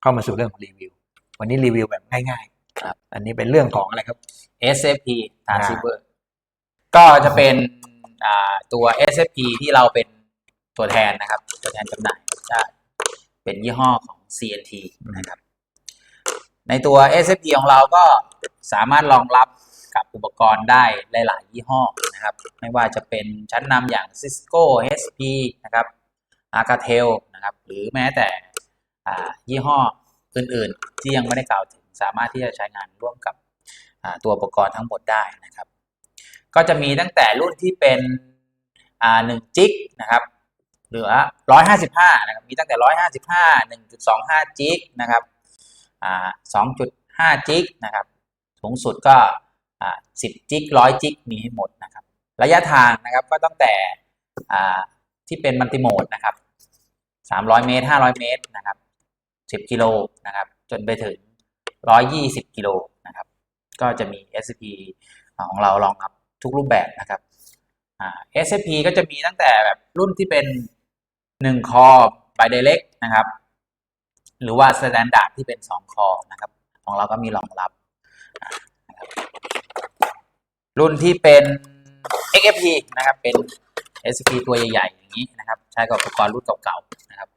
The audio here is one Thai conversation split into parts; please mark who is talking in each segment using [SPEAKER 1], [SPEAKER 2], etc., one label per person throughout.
[SPEAKER 1] เข้ามาสู่เรื่องของรีวิว วันนี้รีวิวแบบง่ายๆ
[SPEAKER 2] ครับ
[SPEAKER 1] อันนี้เป็นเรื่องของอะไรครับ
[SPEAKER 2] SFP transceiver ก็จะเป็นอ่าตัว SFP ที่เราเป็นตัวแทนนะครับ ตัวแทนจำหน่ายจะเป็นยี่ห้อของ CNT นะครับ ในตัว SFP ของเราก็สามารถรองรับกับอุปกรณ์ได้หลาย ๆ ยี่ห้อนะครับ ไม่ว่าจะเป็นชั้นนำอย่าง Cisco HP นะครับ Alcatel นะครับ หรือแม้แต่อ่า ยี่ห้ออื่นๆ ที่ยังไม่ได้กล่าวถึงสามารถที่จะใช้งานร่วมกับตัวอุปกรณ์ทั้งหมดได้นะครับ ก็จะมีตั้งแต่รุ่นที่เป็นอ่า1จิกนะครับหลือ155นะครับมีตั้งแต่ 155 1.25จิกนะครับอ่า2.5จิกนะครับสูงสุดก็อ่า10จิก100จิกมีให้หมดนะครับ ระยะทางนะครับก็ตั้งแต่ที่เป็นมัลติโหมดนะครับ300 เมตร 500 เมตรนะครับ 10 กิโลนะครับ จนไปถึง 120 กิโลนะครับ ก็จะมี SCP ของเรารองรับทุกรูปแบบนะครับอ่า SCP ก็จะมีตั้งแต่แบบรุ่นที่เป็น 1 คอ by direct นะครับ หรือว่า standard ที่เป็น 2 คอนะครับ ของเราก็มีรองรับ รุ่นที่เป็น XFP นะครับเป็น SCP ตัวใหญ่ๆอย่างนี้นะครับ ใช้กับอุปกรณ์รุ่นเก่าๆนะครับ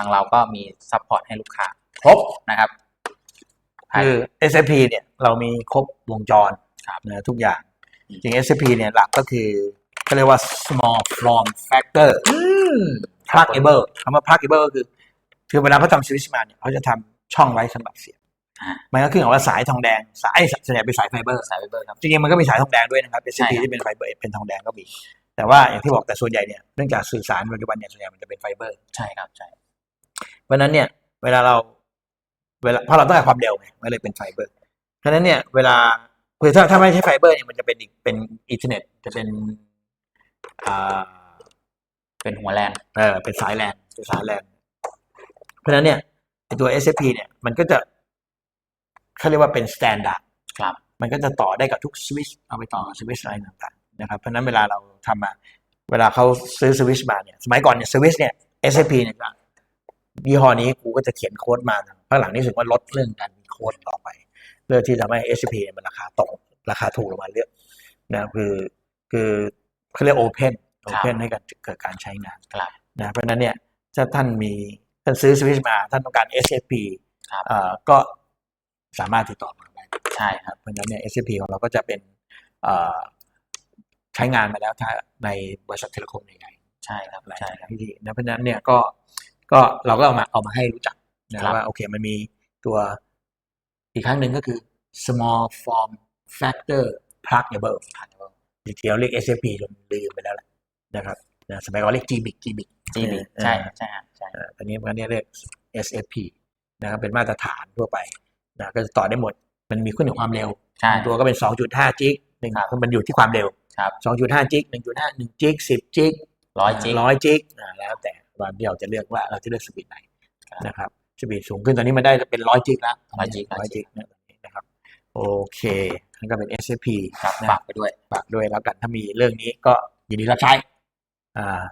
[SPEAKER 2] างเราก็มีซัพพอร์ตให้ลูกค้าครบนะครับ
[SPEAKER 1] คือ SAP เนี่ยเรามีครบวงจร
[SPEAKER 2] ครับ
[SPEAKER 1] นะทุกอย่าง
[SPEAKER 2] อืม
[SPEAKER 1] จริง SAP เนี่ยหลักก็คือเขาเรียกว่า small form factor pluggable คำว่า pluggable ก็คือ คือเวลาเขาทำสวิตช์มาเนี่ยเขาจะทำช่องไว้สำหรับเสียบ
[SPEAKER 2] อ่า
[SPEAKER 1] มันก็ขึ้นกับว่าสายทองแดง สายส่วนใหญ่เป็นสายไฟเบอร์
[SPEAKER 2] สายไฟเบอร์ครับ
[SPEAKER 1] จริงๆมันก็มีสายทองแดงด้วยนะครับ
[SPEAKER 2] ใช่
[SPEAKER 1] SCP
[SPEAKER 2] ครับ
[SPEAKER 1] ที่เป็นไฟเบอร์เป็นทองแดงก็มี แต่ว่าอย่างที่บอกแต่ส่วนใหญ่เนี่ยเนื่องจากสื่อสารปัจจุบันเนี่ยส่วนใหญ่มันจะเป็นไฟเบอร์
[SPEAKER 2] ใช่ครับใช่
[SPEAKER 1] เพราะฉะนั้นเนี่ย เวลาเรา เวลาเพราะเราต้องการความเร็วไงมันเลยเป็นไฟเบอร์เพราะฉะนั้นเนี่ย เวลาคือถ้าถ้าไม่ใช่ไฟเบอร์เนี่ยมันจะเป็นอีกเป็นอินเทอร์เน็ตจะเป็นอ่า
[SPEAKER 2] เป็นหัวแลน
[SPEAKER 1] เออเป็นสายแลนเป็นสายแลนเพราะฉะนั้นเนี่ยไอตัว SFP เนี่ยมันก็จะเขาเรียกว่าเป็นสแตนดาร์ด
[SPEAKER 2] ครับ
[SPEAKER 1] มันก็จะต่อได้กับทุกสวิตช์เอาไปต่อกับสวิตช์อะไรต่างๆนะครับเพราะฉะนั้นเวลาเราทำมา เวลาเขาซื้อสวิตช์มาเนี่ย สมัยก่อนเนี่ยสวิตช์เนี่ย SAP เนี่ยก็ ยี่ห้อนี้กูก็จะเขียนโค้ดมาภายหลังนี่รู้สึกว่าลดเรื่องการมีโค้ดต่อไป เพื่อที่จะทำให้ SAP เนี่ยมันราคาตกราคาถูกลงมาเรื่อยนะคือคือเขาเรียกโอเพนโอเพนให้กับเกิดการใช้งาน
[SPEAKER 2] ครับ
[SPEAKER 1] นะเพราะฉะนั้นเนี่ยถ้าท่านมีท่านซื้อสวิตช์มา ท่านต้องการ SAP
[SPEAKER 2] ครับ
[SPEAKER 1] เอ่อก็สามารถติดต่อมาได้
[SPEAKER 2] ใช่ครับ
[SPEAKER 1] เพราะฉะนั้นเนี่ย SCP ของเราก็จะเป็นเอ่อใช้งานมาแล้วถ้าในบริษัทเทเลคมใหญ่
[SPEAKER 2] ใช่ครับ
[SPEAKER 1] ๆหลาย
[SPEAKER 2] ใช่
[SPEAKER 1] ๆ
[SPEAKER 2] ครับ
[SPEAKER 1] ที่นะเพราะฉะนั้นเนี่ยก็ ก็เราก็เอามาเอามาให้รู้จักนะครับว่าโอเคมันมีตัวอีกครั้งหนึ่งก็คือ small form factor pluggable จริงๆเราเรียก SCP จนลืมไปแล้วแหละนะครับนะสมัยก่อนเรียก GBIC GBIC
[SPEAKER 2] จีบีใช่ครับใช่ครับใช่
[SPEAKER 1] เอ่อตอนนี้มันเรียก SFP นะครับเป็นมาตรฐานทั่วไปนะก็จะต่อได้หมด มันมีขึ้นอยู่ความเร็ว
[SPEAKER 2] ใช่
[SPEAKER 1] บางตัวก็เป็น 2.5 จิกหนึ่ง
[SPEAKER 2] ครับ
[SPEAKER 1] คือมันอยู่ที่ความเร็ว
[SPEAKER 2] ครับ
[SPEAKER 1] 2.5 จิก1.5 1จิก10 จิก
[SPEAKER 2] ร้อยจิก
[SPEAKER 1] ร้อยจิกอ่าแล้วแต่ ว่าที่เราจะเลือกว่าเราจะเลือกสปีดไหน
[SPEAKER 2] ครับ
[SPEAKER 1] นะครับสปีดสูงขึ้นตอนนี้มันได้เป็นร้อยจิกแล้ว
[SPEAKER 2] ร้อยจิก
[SPEAKER 1] ร้อยจิกนะตอนนี้นะครับโอเคนั่นก็เป็น SFP
[SPEAKER 2] ครับ
[SPEAKER 1] นะ
[SPEAKER 2] ฝากไปด้วย
[SPEAKER 1] ฝากด้วยแล้วกันถ้ามีเรื่องนี้ก็ยินดีรับใช้อ่า